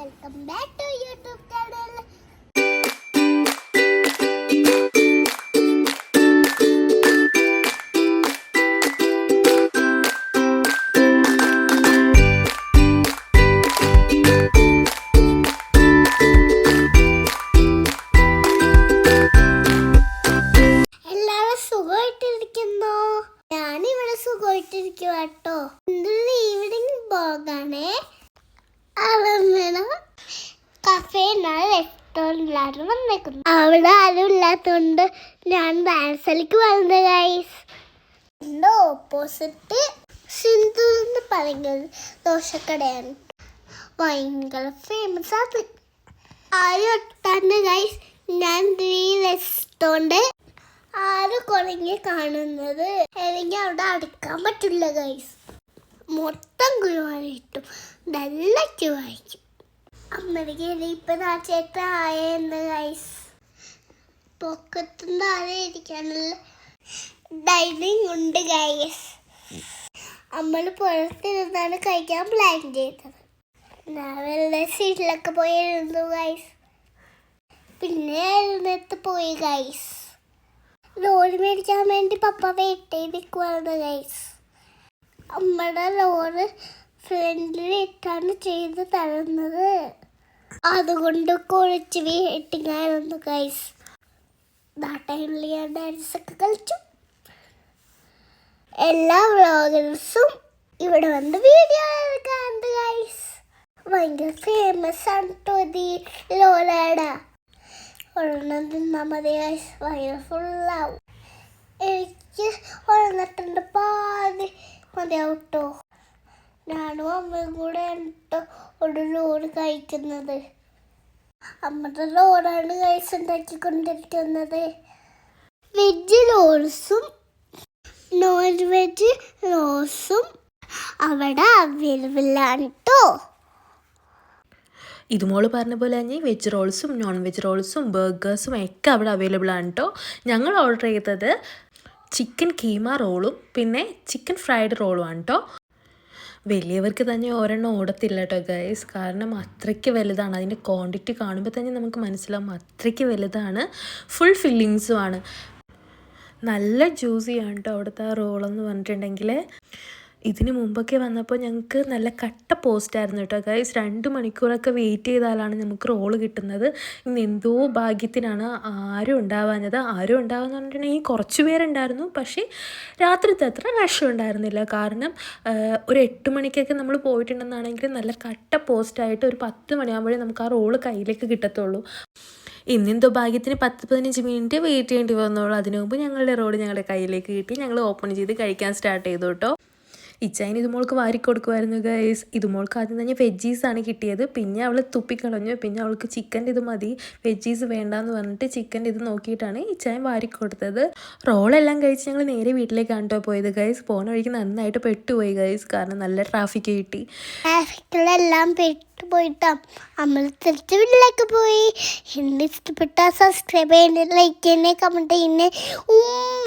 welcome back to റെസ്റ്റോറന്റിലാണ് വന്നേക്കുന്നു. അവിടെ ആരും ഇല്ലാത്തതുകൊണ്ട് ഞാൻ ഡാൻസിലേക്ക് വന്ന ഗൈസ് എന്റെ ഓപ്പോസിറ്റ് സിന്ധു എന്ന് പറയുന്നത് ദോശക്കടയാണ്. ഭയങ്കര ഫേമസ് ആണ്. ആരും തന്നെ ഗൈസ് ഞാൻ ഈ റെസ്റ്റോറന്റ് ആര് കുറങ്ങി കാണുന്നത്? എനിക്ക് അവിടെ അടുക്കാൻ പറ്റില്ല ഗൈസ് മൊത്തം കുരുവായിട്ടും നല്ല ക്യൂ ആയിരിക്കും. അമ്മയ്ക്ക് ഇപ്പൊ ചേട്ടൻ ആയെന്ന് ഗൈസ് പൊക്കത്തും താഴെ ഇരിക്കാനുള്ള ഡൈനിങ് ഉണ്ട് ഗൈസ് നമ്മൾ പുറത്തിരുന്നാണ് കഴിക്കാൻ പ്ലാൻ ചെയ്തത്. ഞാൻ വെറുതെ സീറ്റിലൊക്കെ പോയി ഇരുന്നു ഗൈസ് പിന്നെ എഴുന്നേത്ത് പോയി ഗൈസ് ലോറി മേടിക്കാൻ വേണ്ടി പപ്പ വെയിറ്റ് ചെയ്ത് നിൽക്കുവാണ് ഗൈസ് അമ്മയുടെ ലോറ് ഫ്രണ്ടിൽ ഇട്ടാണ് ചെയ്ത് തരുന്നത്. അതുകൊണ്ട് കുളിച്ച് വീട്ടിങ്ങായിരുന്നു ഗൈസ് ആ ടൈമിൽ ഞാൻ ഡാൻസ് ഒക്കെ കളിച്ചു. എല്ലാ വ്ളോഗേഴ്സും ഇവിടെ വന്ന് വീഡിയോ എടുക്കാറുണ്ട് ഗൈസ് ഭയങ്കര ഫേമസ് ആണ് കേട്ടോ ഈ ലോലയുടെ ഒരെണ്ണം ഗൈസ് ഭയങ്കര ഫുള്ളാവും എനിക്ക് ഒരെണ്ണത്തിന്റെ പാതി മതിയാവും കേട്ടോ ഞാനും അമ്മയും കൂടെ ഒരു ലോഡ് കഴിക്കുന്നത്. അമ്മയുടെ ലോഡാണ് കഴിച്ച് ഉണ്ടാക്കിക്കൊണ്ടിരിക്കുന്നത്. വെജ് റോൾസും നോൺ വെജ് റോൾസും അവിടെ അവൈലബിൾ ആണ് കേട്ടോ ഇതുമോൾ പറഞ്ഞ പോലെ തന്നെ വെജ് റോൾസും നോൺ വെജ് റോൾസും ബർഗേഴ്സും ഒക്കെ അവിടെ അവൈലബിൾ ആണ് കേട്ടോ ഞങ്ങൾ ഓർഡർ ചെയ്തത് ചിക്കൻ കീമ റോളും പിന്നെ ചിക്കൻ ഫ്രൈഡ് റോളും ആണ് കേട്ടോ വലിയവർക്ക് തന്നെ ഒരെണ്ണം ഓടത്തില്ല കേട്ടോ ഗൈസ് കാരണം അത്രയ്ക്ക് വലുതാണ്. അതിന്റെ ക്വാണ്ടിറ്റി കാണുമ്പോൾ തന്നെ നമുക്ക് മനസ്സിലാവും അത്രയ്ക്ക് വലുതാണ്. ഫുൾ ഫില്ലിങ്സുമാണ് നല്ല ജ്യൂസിയാണ് കേട്ടോ അവിടുത്തെ ആ റോളെന്ന് പറഞ്ഞിട്ടുണ്ടെങ്കിൽ ഇതിന് മുമ്പൊക്കെ വന്നപ്പോൾ ഞങ്ങൾക്ക് നല്ല കട്ട പോസ്റ്റായിരുന്നു കേട്ടോ. ഗൈസ് രണ്ട് മണിക്കൂറൊക്കെ വെയിറ്റ് ചെയ്താലാണ് നമുക്ക് റോൾ കിട്ടുന്നത്. ഇന്ന് എന്തോ ഭാഗ്യത്തിനാണ് ആരും ഉണ്ടാവാഞ്ഞത്. ആരും ഉണ്ടാവാന്ന് പറഞ്ഞിട്ടുണ്ടെങ്കിൽ കുറച്ച് പേരുണ്ടായിരുന്നു. പക്ഷേ രാത്രിത്തെ അത്ര റഷ് ഉണ്ടായിരുന്നില്ല. കാരണം ഒരു എട്ട് മണിക്കൊക്കെ നമ്മൾ പോയിട്ടുണ്ടെന്നാണെങ്കിൽ നല്ല കട്ട പോസ്റ്റായിട്ട് ഒരു പത്ത് മണിയാകുമ്പോഴേ നമുക്ക് ആ റോൾ കയ്യിലേക്ക് കിട്ടത്തുള്ളൂ. ഇന്നെന്തോ ഭാഗ്യത്തിന് പത്ത് പതിനഞ്ച് മിനിറ്റ് വെയിറ്റ് ചെയ്യേണ്ടി വന്നോളൂ. അതിനു മുമ്പ് ഞങ്ങളുടെ റോഡ് ഞങ്ങളുടെ കയ്യിലേക്ക് കിട്ടി. ഞങ്ങൾ ഓപ്പൺ ചെയ്ത് കഴിക്കാൻ സ്റ്റാർട്ട് ചെയ്തു കേട്ടോ. ഇച്ചായന് ഇതുമോൾക്ക് വാരി കൊടുക്കുമായിരുന്നു ഗൈസ് ഇതുമോൾക്ക് ആദ്യം തന്നെ വെജീസാണ് കിട്ടിയത്. പിന്നെ അവൾ തുപ്പിക്കളഞ്ഞു. പിന്നെ അവൾക്ക് ചിക്കന്റെ ഇത് മതി. വെജീസ് വേണ്ടാന്ന് പറഞ്ഞിട്ട് ചിക്കന്റെ ഇത് നോക്കിയിട്ടാണ് ഇച്ചായൻ വാരി കൊടുത്തത്. റോളെല്ലാം കഴിച്ച് ഞങ്ങൾ നേരെ വീട്ടിലേക്കാണ് കേട്ടോ പോയത് ഗൈസ് പോണ വഴിക്ക് നന്നായിട്ട് പെട്ടുപോയി ഗൈസ് കാരണം നല്ല ട്രാഫിക് കിട്ടി. ട്രാഫിക്കിലെല്ലാം നമ്മൾ വീട്ടിലേക്ക് പോയി. ഇഷ്ടപ്പെട്ട സബ്സ്ക്രൈബ് ചെയ്യണേ ലൈക്ക് ചെയ്യണേ കമന്റ് ചെയ്യണേ. ഉമ്മ.